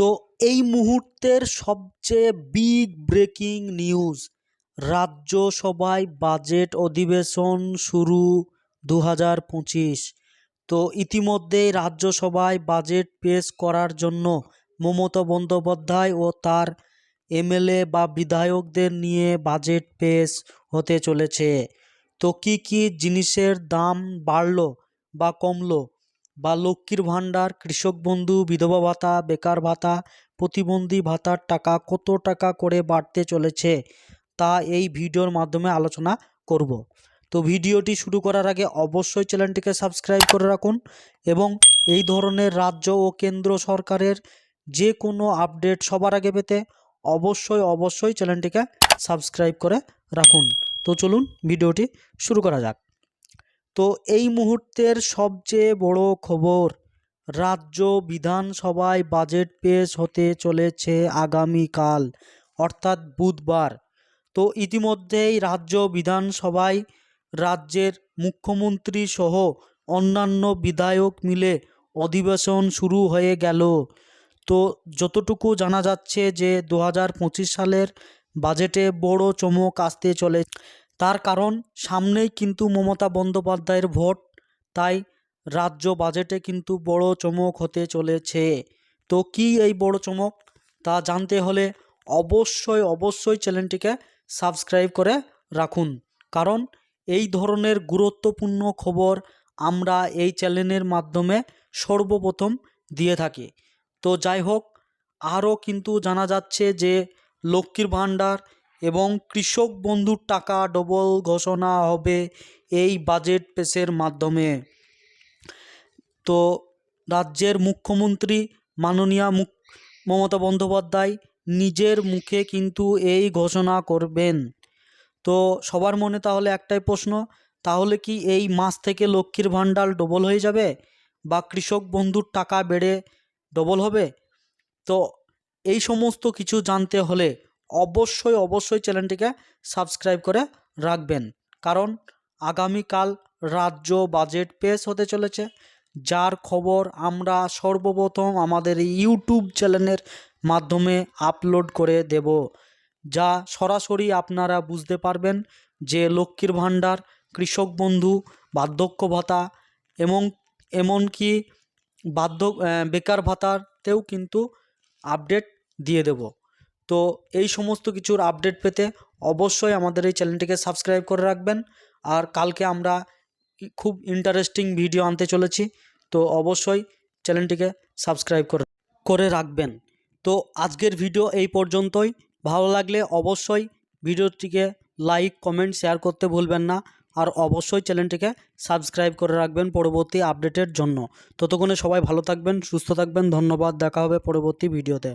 তো এই মুহূর্তের সবচেয়ে বিগ ব্রেকিং নিউজ রাজ্যসভায় বাজেট অধিবেশন শুরু দু হাজার পঁচিশ। তো ইতিমধ্যেই রাজ্যসভায় বাজেট পেশ করার জন্য মমতা বন্দ্যোপাধ্যায় ও তার এমএলএ বা বিধায়কদের নিয়ে বাজেট পেশ হতে চলেছে। তো কী কী জিনিসের দাম বাড়লো বা কমলো বা লক্ষ্মীর ভাণ্ডার, কৃষক বন্ধু, বিধবা ভাতা, বেকার ভাতা, প্রতিবন্ধী ভাতার টাকা কত টাকা করে বাড়তে চলেছে তা এই ভিডিওর মাধ্যমে আলোচনা করব। তো ভিডিওটি শুরু করার আগে অবশ্যই চ্যানেলটিকে সাবস্ক্রাইব করে রাখুন এবং এই ধরনের রাজ্য ও কেন্দ্র সরকারের যে কোনো আপডেট সবার আগে পেতে অবশ্যই অবশ্যই চ্যানেলটিকে সাবস্ক্রাইব করে রাখুন। তো চলুন ভিডিওটি শুরু করা যাক। তো এই মুহূর্তের সবচেয়ে বড় খবর, রাজ্য বিধানসভায় বাজেট পেশ হতে চলেছে আগামীকাল, অর্থাৎ বুধবার। তো ইতিমধ্যেই রাজ্য বিধানসভায় রাজ্যের মুখ্যমন্ত্রী সহ অন্যান্য বিধায়ক মিলে অধিবেশন শুরু হয়ে গেল। তো যতটুকু জানা যাচ্ছে যে, দু হাজার পঁচিশ সালের বাজেটে বড় চমক আসতে চলে তার কারণ, সামনেই কিন্তু মমতা বন্দ্যোপাধ্যায়ের ভোট, তাই রাজ্য বাজেটে কিন্তু বড় চমক হতে চলেছে। তো কি এই বড় চমক? তা জানতে হলে অবশ্যই অবশ্যই চ্যানেলটিকে সাবস্ক্রাইব করে রাখুন। কারণ, এই ধরনের গুরুত্বপূর্ণ খবর আমরা এই চ্যানেলের মাধ্যমে সর্বপ্রথম দিয়ে থাকি। তো যাই হোক, আরও কিন্তু জানা যাচ্ছে যে লক্ষ্মীর ভাণ্ডার এবং কৃষক বন্ধুর টাকা ডবল ঘোষণা হবে এই বাজেট পেশের মাধ্যমে। তো রাজ্যের মুখ্যমন্ত্রী মাননীয়া মুখ, মমতা বন্দ্যোপাধ্যায় নিজের মুখে কিন্তু এই ঘোষণা করবেন। তো সবার মনে তাহলে একটাই প্রশ্ন, তাহলে কি এই মাস থেকে লক্ষ্মীর ভাণ্ডার ডবল হয়ে যাবে বা কৃষক বন্ধুর টাকা বেড়ে ডবল হবে? তো এই সমস্ত কিছু জানতে হলে অবশ্যই অবশ্যই চ্যানেলটিকে সাবস্ক্রাইব করে রাখবেন। কারণ আগামীকাল রাজ্য বাজেট পেশ হতে চলেছে। যার খবর আমরা সর্বপ্রথম আমাদের ইউটিউব চ্যানেলের মাধ্যমে আপলোড করে দেব, যা সরাসরি আপনারা বুঝতে পারবেন যে লক্ষ্মীর ভাণ্ডার, কৃষক বন্ধু, বার্ধক্য ভাতা এবং এমনকি বার্ধ বেকার ভাতাতেও কিন্তু আপডেট দিয়ে দেব। তো এই সমস্ত কিছুর আপডেট পেতে অবশ্যই আমাদের এই চ্যানেলটিকে সাবস্ক্রাইব করে রাখবেন। আর কালকে আমরা খুব ইন্টারেস্টিং ভিডিও আনতে চলেছি। তো অবশ্যই চ্যানেলটিকে সাবস্ক্রাইব করে করে রাখবেন। তো আজকের ভিডিও এই পর্যন্তই। ভালো লাগলে অবশ্যই ভিডিওটিকে লাইক কমেন্ট শেয়ার করতে ভুলবেন না। আর অবশ্যই চ্যানেলটিকে সাবস্ক্রাইব করে রাখবেন পরবর্তী আপডেটের জন্য। ততক্ষণে সবাই ভালো থাকবেন, সুস্থ থাকবেন। ধন্যবাদ। দেখা হবে পরবর্তী ভিডিওতে